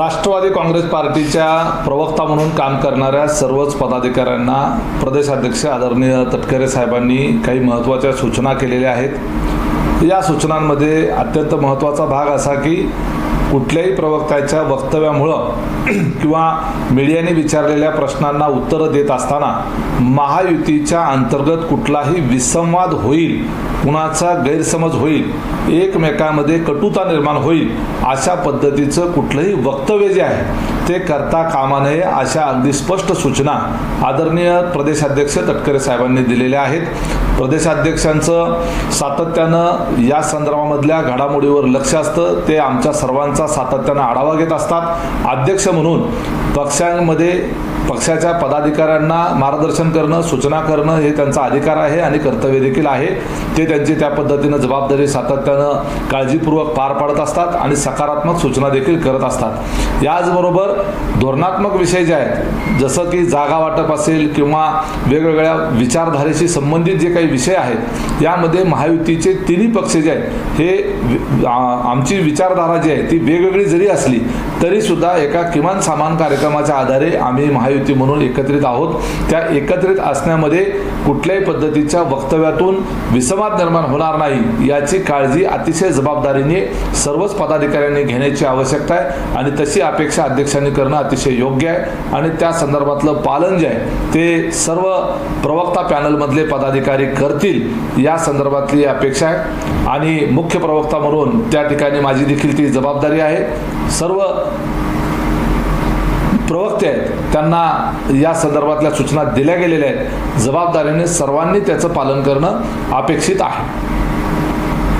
राष्ट्रवादी काँग्रेस पार्टीच्या प्रवक्ता म्हणून काम करणाऱ्या सर्वच पदाधिकाऱ्यांना प्रदेशाध्यक्ष आदरणीय तटकरे साहेबांनी काही महत्त्वाच्या सूचना केलेल्या आहेत. या सूचनांमध्ये अत्यंत महत्त्वाचा भाग असा की कुठल्याही प्रवक्त्याच्या वक्तव्यामुळं किंवा मीडियाने विचारलेल्या प्रश्नांना उत्तरं देत असताना महायुतीच्या अंतर्गत कुठलाही विसंवाद होईल कुणाचा गैरसमज होईल एकमेकांमध्ये कटुता निर्माण होईल अशा पद्धतीचं कुठलंही वक्तव्य जे आहे ते करता कामा नये अशा अगदी स्पष्ट सूचना आदरणीय प्रदेशाध्यक्ष तटकरे साहेबांनी दिलेल्या आहेत. प्रदेशाध्यक्षांचं सातत्यानं या संदर्भामधल्या घडामोडीवर लक्ष असतं ते आमच्या सर्वांचं सातत्यानं आढावा घेत असतात. अध्यक्ष म्हणून पक्षांमध्ये पक्षाच्या पदाधिकाऱ्यांना मार्गदर्शन करणं सूचना करणं हे त्यांचा अधिकार आहे आणि कर्तव्य देखील आहे. ते त्यांची त्या पद्धतीनं जबाबदारी सातत्यानं काळजीपूर्वक पार पाडत असतात आणि सकारात्मक सूचना देखील करत असतात. याचबरोबर धोरणात्मक विषय जे आहेत जसं की जागा वाटप असेल किंवा वेगवेगळ्या विचारधारेशी संबंधित जे काही विषय आहेत यामध्ये महायुतीचे तिन्ही पक्ष जे आहेत हे आमची विचारधारा जी आहे ती वेगवेगळी जरी असली तरीसुद्धा एका किमान समान कार्यक्रमाच्या आधारे आम्ही महा महायुती म्हणून एकत्रित आहोत. त्या एकत्रित असण्यामध्ये कुठल्याही पद्धतीच्या वक्तव्यातून विसंवाद निर्माण होणार नाही याची काळजी अतिशय जबाबदारीने सर्वच पदाधिकाऱ्यांनी घेण्याची आवश्यकता आहे आणि तशी अपेक्षा अध्यक्षांनी करणं अतिशय योग्य आहे. आणि त्या संदर्भातलं पालन जे आहे ते सर्व प्रवक्ता पॅनलमधले पदाधिकारी करतील या संदर्भातली अपेक्षा आहे. आणि मुख्य प्रवक्ता म्हणून त्या ठिकाणी माझी देखील ती जबाबदारी आहे. सर्व प्रवक्ते आहेत. त्यांना या संदर्भातल्या सूचना दिल्या गेलेल्या आहेत. जबाबदारीने सर्वांनी त्याचं पालन करणं अपेक्षित आहे.